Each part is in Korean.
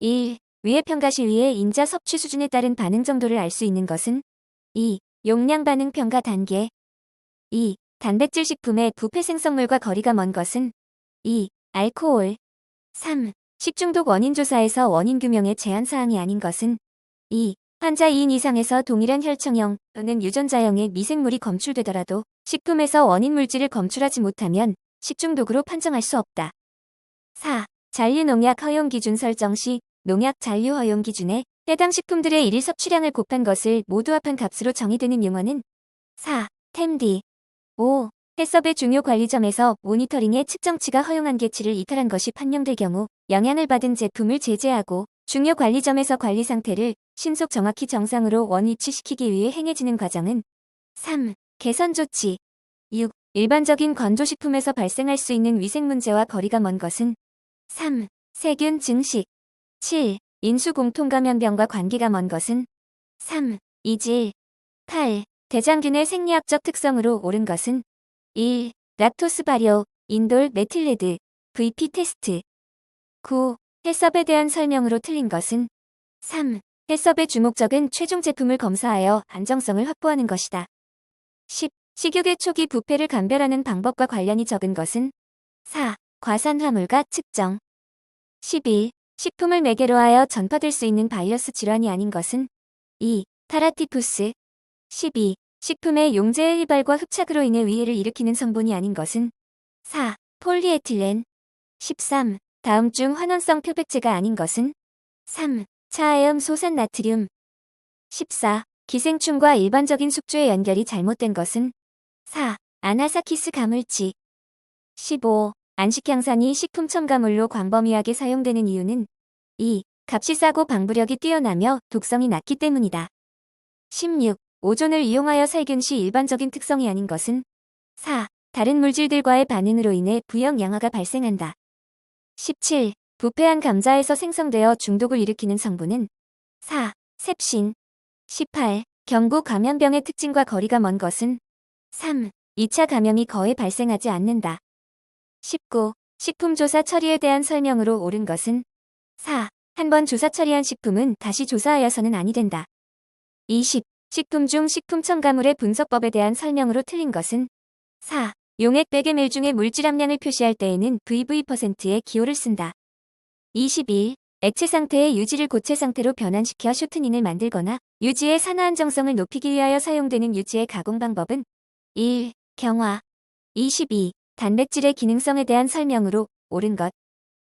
1. 위의 평가 시위의 인자 섭취 수준에 따른 반응 정도를 알 수 있는 것은 2. 용량 반응 평가 단계 2. 단백질 식품의 부패 생성물과 거리가 먼 것은 2. 알코올 3. 식중독 원인 조사에서 원인 규명의 제한 사항이 아닌 것은 2. 환자 2인 이상에서 동일한 혈청형 또는 유전자형의 미생물이 검출되더라도 식품에서 원인 물질을 검출하지 못하면 식중독으로 판정할 수 없다. 4. 잔류 농약 허용 기준 설정 시 농약 잔류 허용 기준에 해당 식품들의 일일 섭취량을 곱한 것을 모두 합한 값으로 정의되는 용어는 4. 템디 5. 해썹의 중요 관리점에서 모니터링의 측정치가 허용한 계치를 이탈한 것이 판명될 경우 영향을 받은 제품을 제재하고 중요 관리점에서 관리 상태를 신속 정확히 정상으로 원위치시키기 위해 행해지는 과정은 3. 개선 조치 6. 일반적인 건조식품에서 발생할 수 있는 위생 문제와 거리가 먼 것은 3. 세균 증식 7. 인수 공통감염병과 관계가 먼 것은 3. 이질 8. 대장균의 생리학적 특성으로 옳은 것은 1. 락토스 발효, 인돌 메틸레드, VP 테스트 9. 해썹에 대한 설명으로 틀린 것은 3. 해썹의 주목적은 최종 제품을 검사하여 안정성을 확보하는 것이다. 10. 식욕의 초기 부패를 감별하는 방법과 관련이 적은 것은 4. 과산화물과 측정 11. 식품을 매개로 하여 전파될 수 있는 바이러스 질환이 아닌 것은 2. 파라티푸스 12. 식품의 용제의 휘발과 흡착으로 인해 위해를 일으키는 성분이 아닌 것은 4. 폴리에틸렌 13. 다음 중 환원성 표백제가 아닌 것은 3. 차하염 소산 나트륨 14. 기생충과 일반적인 숙주의 연결이 잘못된 것은 4. 아나사키스 가물치 15. 안식향산이 식품 첨가물로 광범위하게 사용되는 이유는 2. 값이 싸고 방부력이 뛰어나며 독성이 낮기 때문이다. 16. 오존을 이용하여 살균 시 일반적인 특성이 아닌 것은 4. 다른 물질들과의 반응으로 인해 부형 양화가 발생한다. 17. 부패한 감자에서 생성되어 중독을 일으키는 성분은 4. 셉신 18. 경구 감염병의 특징과 거리가 먼 것은 3. 2차 감염이 거의 발생하지 않는다. 19. 식품 조사 처리에 대한 설명으로 옳은 것은 4. 한 번 조사 처리한 식품은 다시 조사하여서는 아니 된다. 20. 식품 중 식품 첨가물의 분석법에 대한 설명으로 틀린 것은 4. 용액 100ml 중의 물질 함량을 표시할 때에는 VV%의 기호를 쓴다. 21. 액체 상태의 유지를 고체 상태로 변환시켜 쇼트닝을 만들거나 유지의 산화 안정성을 높이기 위하여 사용되는 유지의 가공 방법은 1. 경화 22. 단백질의 기능성에 대한 설명으로 옳은 것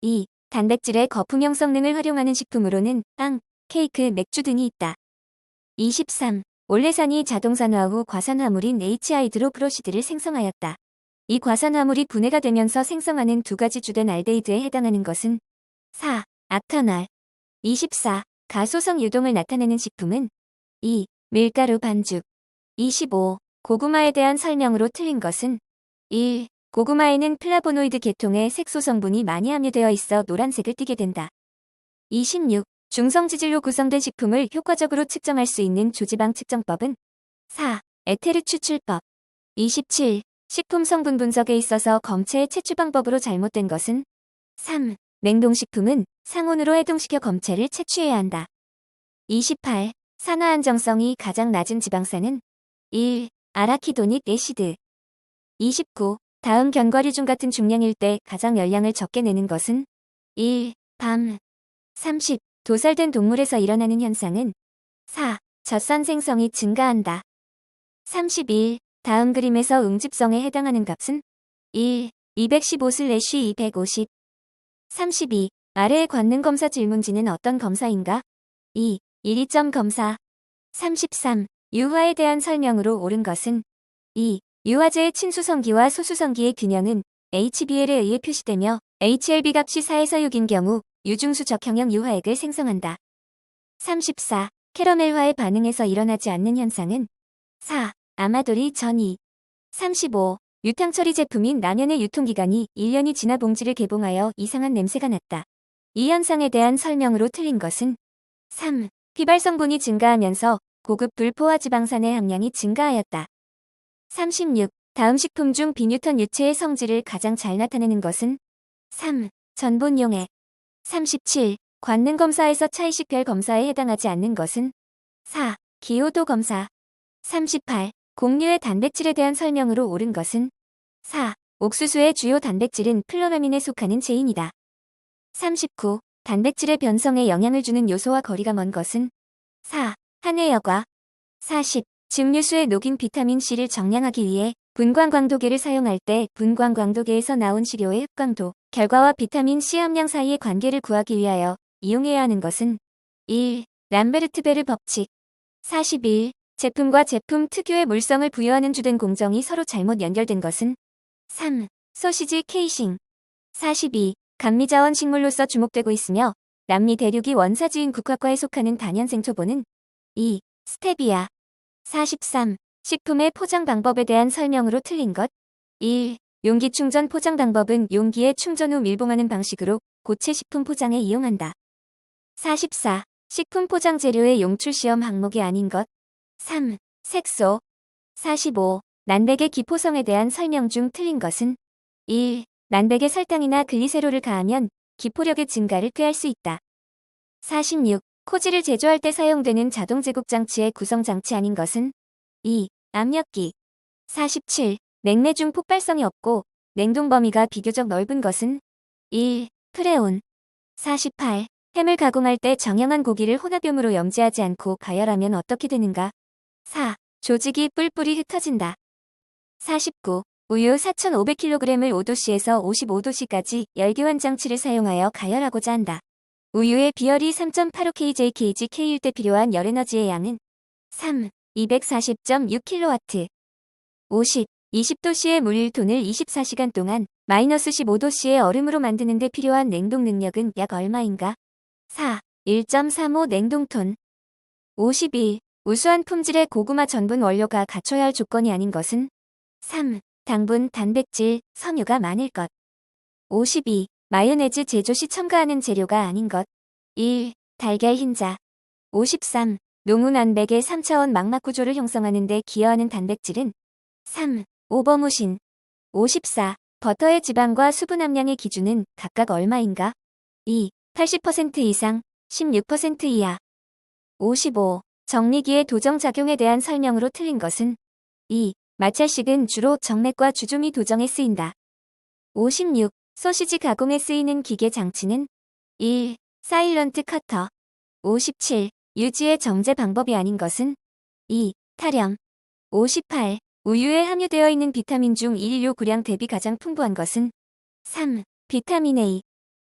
2. 단백질의 거품형 성능을 활용하는 식품으로는 빵, 케이크, 맥주 등이 있다. 23. 올레산이 자동산화 후 과산화물인 HI드로프로시드를 생성하였다. 이 과산화물이 분해가 되면서 생성하는 두 가지 주된 알데히드에 해당하는 것은 4. 악탄알 24. 가소성 유동을 나타내는 식품은 2. 밀가루 반죽 25. 고구마에 대한 설명으로 틀린 것은 1. 고구마에는 플라보노이드 계통의 색소 성분이 많이 함유되어 있어 노란색을 띠게 된다. 26. 중성지질로 구성된 식품을 효과적으로 측정할 수 있는 조지방 측정법은 4. 에테르 추출법 27. 식품 성분 분석에 있어서 검체의 채취 방법으로 잘못된 것은 3. 냉동식품은 상온으로 해동시켜 검체를 채취해야 한다. 28. 산화 안정성이 가장 낮은 지방산은 1. 아라키도닉 애시드 29. 다음 견과류 중 같은 중량일 때 가장 열량을 적게 내는 것은 1. 밤 30. 도살된 동물에서 일어나는 현상은 4. 젖산 생성이 증가한다. 31. 다음 그림에서 응집성에 해당하는 값은 1. 215-250 32. 아래의 관능 검사 질문지는 어떤 검사인가? 2. 1위점 검사 33. 유화에 대한 설명으로 옳은 것은 2. 유화제의 친수성기와 소수성기의 균형은 HBL에 의해 표시되며 HLB 값이 4에서 6인 경우 유중수 적형형 유화액을 생성한다. 34. 캐러멜화의 반응에서 일어나지 않는 현상은 4. 아마도리 전이 35. 유탕 처리 제품인 라면의 유통기간이 1년이 지나 봉지를 개봉하여 이상한 냄새가 났다. 이 현상에 대한 설명으로 틀린 것은 3. 휘발 성분이 증가하면서 고급 불포화 지방산의 함량이 증가하였다. 36. 다음 식품 중 비뉴턴 유체의 성질을 가장 잘 나타내는 것은 3. 전분용액 37. 관능 검사에서 차이식 별 검사에 해당하지 않는 것은 4. 기호도 검사 38. 곡류의 단백질에 대한 설명으로 옳은 것은 4. 옥수수의 주요 단백질은 플로라민에 속하는 제인이다. 39. 단백질의 변성에 영향을 주는 요소와 거리가 먼 것은 4. 한해여과 40. 증류수에 녹인 비타민C를 정량하기 위해 분광광도계를 사용할 때 분광광도계에서 나온 시료의 흡광도, 결과와 비타민C 함량 사이의 관계를 구하기 위하여 이용해야 하는 것은 1. 람베르트베르 법칙 41. 제품과 제품 특유의 물성을 부여하는 주된 공정이 서로 잘못 연결된 것은 3. 소시지 케이싱 42. 감미자원 식물로서 주목되고 있으며 남미 대륙이 원사지인 국화과에 속하는 단연 생 초보는 2. 스테비아 43. 식품의 포장 방법에 대한 설명으로 틀린 것 1. 용기 충전 포장 방법은 용기에 충전 후 밀봉하는 방식으로 고체 식품 포장에 이용한다. 44. 식품 포장 재료의 용출 시험 항목이 아닌 것 3. 색소 45. 난백의 기포성에 대한 설명 중 틀린 것은 1. 난백에 설탕이나 글리세롤을 가하면 기포력의 증가를 꾀할 수 있다. 46. 코지를 제조할 때 사용되는 자동 제국 장치의 구성 장치 아닌 것은 2. 압력기 47. 냉매 중 폭발성이 없고 냉동 범위가 비교적 넓은 것은 1. 프레온 48. 햄을 가공할 때 정형한 고기를 혼합염으로 염지하지 않고 가열하면 어떻게 되는가? 4. 조직이 뿔뿔이 흩어진다. 49. 우유 4,500kg을 5도씨에서 55도씨까지 열기환 장치를 사용하여 가열하고자 한다. 우유의 비열이 3.85kJkg K일 때 필요한 열에너지의 양은 3. 240.6kW 50. 20도씨의 물 1톤을 24시간 동안 마이너스 15도씨의 얼음으로 만드는 데 필요한 냉동 능력은 약 얼마인가? 4. 1.35 냉동톤 51. 우수한 품질의 고구마 전분 원료가 갖춰야 할 조건이 아닌 것은 3. 당분, 단백질, 섬유가 많을 것 52. 마요네즈 제조 시 첨가하는 재료가 아닌 것 1. 달걀 흰자 53. 농우난백의 3차원 망막 구조를 형성하는 데 기여하는 단백질은 3. 오버무신 54. 버터의 지방과 수분 함량의 기준은 각각 얼마인가? 2. 80% 이상, 16% 이하 55. 정리기의 도정작용에 대한 설명으로 틀린 것은 2. 마찰식은 주로 정맥과 주종이 도정에 쓰인다. 56. 소시지 가공에 쓰이는 기계 장치는 1. 사일런트 커터 57. 유지의 정제 방법이 아닌 것은 2. 타령 58. 우유에 함유되어 있는 비타민 중 일요 구량 대비 가장 풍부한 것은 3. 비타민 A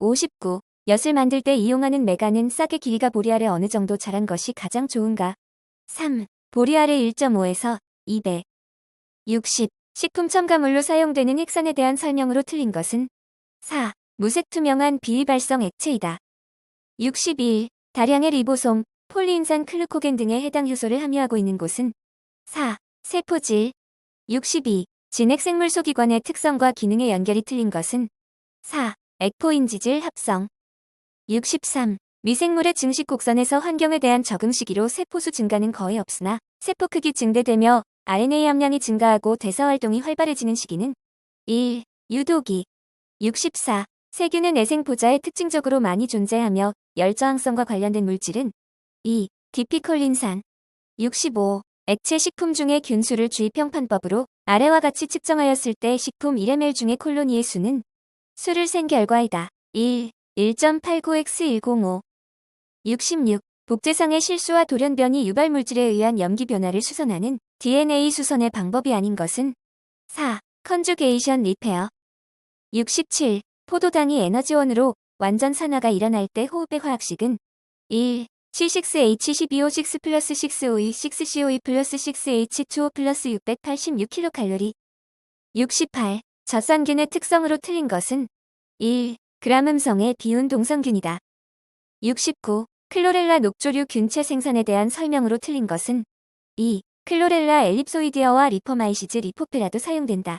59. 엿을 만들 때 이용하는 메가는 싹의 길이가 보리알에 어느 정도 자란 것이 가장 좋은가? 3. 보리알의 1.5에서 2배 60. 식품 첨가물로 사용되는 핵산에 대한 설명으로 틀린 것은 4. 무색 투명한 비위발성 액체이다. 61. 다량의 리보솜, 폴리인산 클루코겐 등의 해당 효소를 함유하고 있는 곳은 4. 세포질 62. 진핵생물 소기관의 특성과 기능의 연결이 틀린 것은 4. 액포인지질 합성 63. 미생물의 증식 곡선에서 환경에 대한 적응 시기로 세포수 증가는 거의 없으나 세포 크기 증대되며 RNA 함량이 증가하고 대사 활동이 활발해지는 시기는 1. 유도기 64. 세균은 내생포자에 특징적으로 많이 존재하며 열저항성과 관련된 물질은 2. 디피콜린산 65. 액체 식품 중의 균수를 주입평판법으로 아래와 같이 측정하였을 때 식품 1ml 중의 콜로니의 수는 수를 센 결과이다. 1. 1.89x105 66. 복제상의 실수와 돌연변이 유발물질에 의한 염기 변화를 수선하는 DNA 수선의 방법이 아닌 것은 4. 컨주게이션 리페어 67. 포도당이 에너지원으로 완전 산화가 일어날 때 호흡의 화학식은 1. C6H12O6 플러스 6OE 6COE 플러스 6H2O 플러스 686kcal 68. 젖산균의 특성으로 틀린 것은 1. 그람 음성의 비운 동성균이다. 69. 클로렐라 녹조류 균체 생산에 대한 설명으로 틀린 것은 2. 클로렐라 엘립소이디어와 리포마이시즈 리포페라도 사용된다.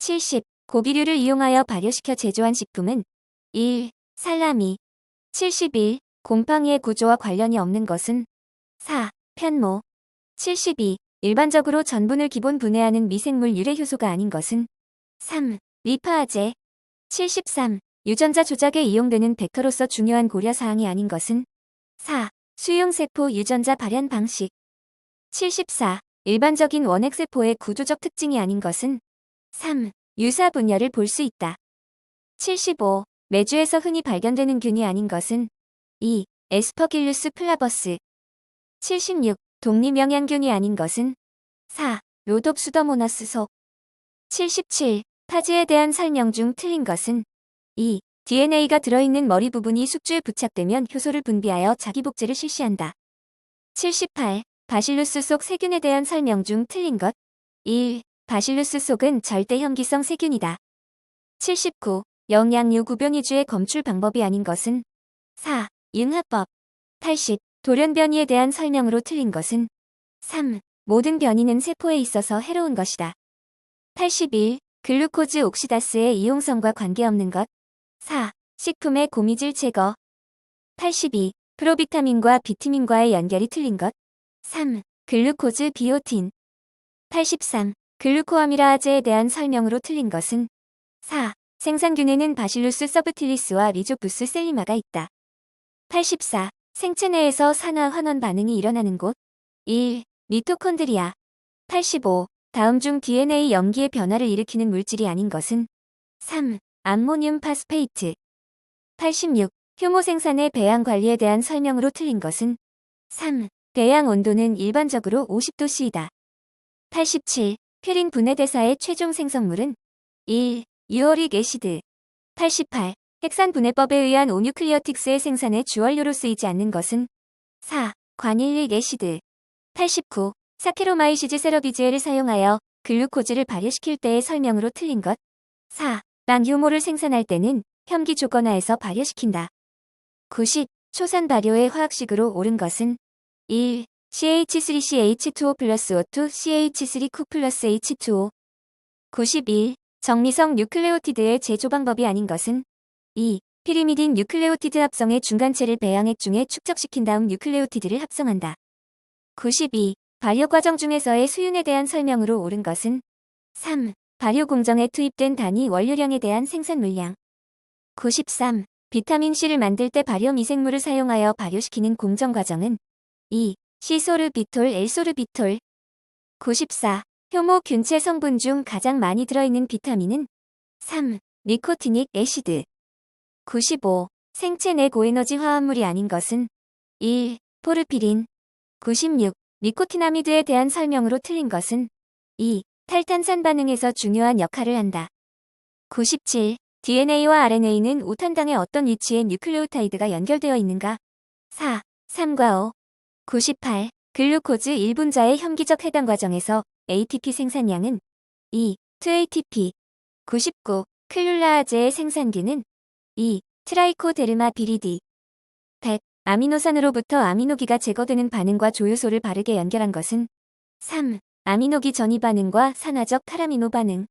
70. 고비류를 이용하여 발효시켜 제조한 식품은 1. 살라미 71. 곰팡이의 구조와 관련이 없는 것은 4. 편모 72. 일반적으로 전분을 기본 분해하는 미생물 유래 효소가 아닌 것은 3. 리파아제 73. 유전자 조작에 이용되는 벡터로서 중요한 고려사항이 아닌 것은 4. 수용세포 유전자 발현 방식 74. 일반적인 원핵세포의 구조적 특징이 아닌 것은 3. 유사 분열을 볼 수 있다. 75. 매주에서 흔히 발견되는 균이 아닌 것은 2. 에스퍼길루스 플라버스 76. 독립영양균이 아닌 것은 4. 로놉수더모너스 속 77. 파지에 대한 설명 중 틀린 것은 2. DNA가 들어있는 머리 부분이 숙주에 부착되면 효소를 분비하여 자기 복제를 실시한다. 78. 바실루스 속 세균에 대한 설명 중 틀린 것 1. 바실루스 속은 절대 현기성 세균이다. 79. 영양류 구변 위주의 검출 방법이 아닌 것은 4. 융합법 80. 돌연 변이에 대한 설명으로 틀린 것은 3. 모든 변이는 세포에 있어서 해로운 것이다. 81. 글루코즈 옥시다스의 이용성과 관계없는 것 4. 식품의 고미질 제거 82. 프로비타민과 비타민과의 연결이 틀린 것 3. 글루코즈 비오틴 83. 글루코아미라아제에 대한 설명으로 틀린 것은 4. 생산균에는 바실루스 서브틸리스와 리조푸스 셀리마가 있다. 84. 생체 내에서 산화 환원 반응이 일어나는 곳 1. 미토콘드리아 85. 다음 중 DNA 염기의 변화를 일으키는 물질이 아닌 것은 3. 암모늄 파스페이트 86. 효모 생산의 배양 관리에 대한 설명으로 틀린 것은 3. 배양 온도는 일반적으로 50도씨이다. 87. 퓨린 분해대사의 최종 생성물은 1. 유어릭 애시드 88. 핵산 분해법에 의한 오뉴클리어틱스의 생산의 주원료로 쓰이지 않는 것은 4. 과닐릭 애시드 89. 사케로마이시즈 세러비즈에를 사용하여 글루코즈를 발효시킬 때의 설명으로 틀린 것 4. 낭효모를 생산할 때는 혐기 조건하에서 발효시킨다. 90. 초산 발효의 화학식으로 옳은 것은 1. CH3CH2O 플러스 O2 CH3 플러스 H2O 91. 정미성 뉴클레오티드의 제조 방법이 아닌 것은 2. 피리미딘 뉴클레오티드 합성의 중간체를 배양액 중에 축적시킨 다음 뉴클레오티드를 합성한다. 92. 발효 과정 중에서의 수윤에 대한 설명으로 옳은 것은 3. 발효 공정에 투입된 단위 원료량에 대한 생산 물량 93. 비타민C를 만들 때 발효 미생물을 사용하여 발효시키는 공정 과정은 2. 시소르비톨 엘소르비톨 94. 효모 균체 성분 중 가장 많이 들어있는 비타민은 3. 니코티닉 애시드 95. 생체 내 고에너지 화합물이 아닌 것은 1. 포르피린 96. 니코티나미드에 대한 설명으로 틀린 것은 2. 탈탄산 반응에서 중요한 역할을 한다. 97. DNA와 RNA는 우탄당의 어떤 위치에 뉴클레오타이드가 연결되어 있는가? 4. 3과 5. 98. 글루코즈 1분자의 혐기적 해당 과정에서 ATP 생산량은 2. 2ATP. 99. 클룰라아제의 생산기는 2. 트라이코데르마 비리디. 100. 아미노산으로부터 아미노기가 제거되는 반응과 조효소를 바르게 연결한 것은 3. 아미노기 전이 반응과 산화적 카라미노 반응.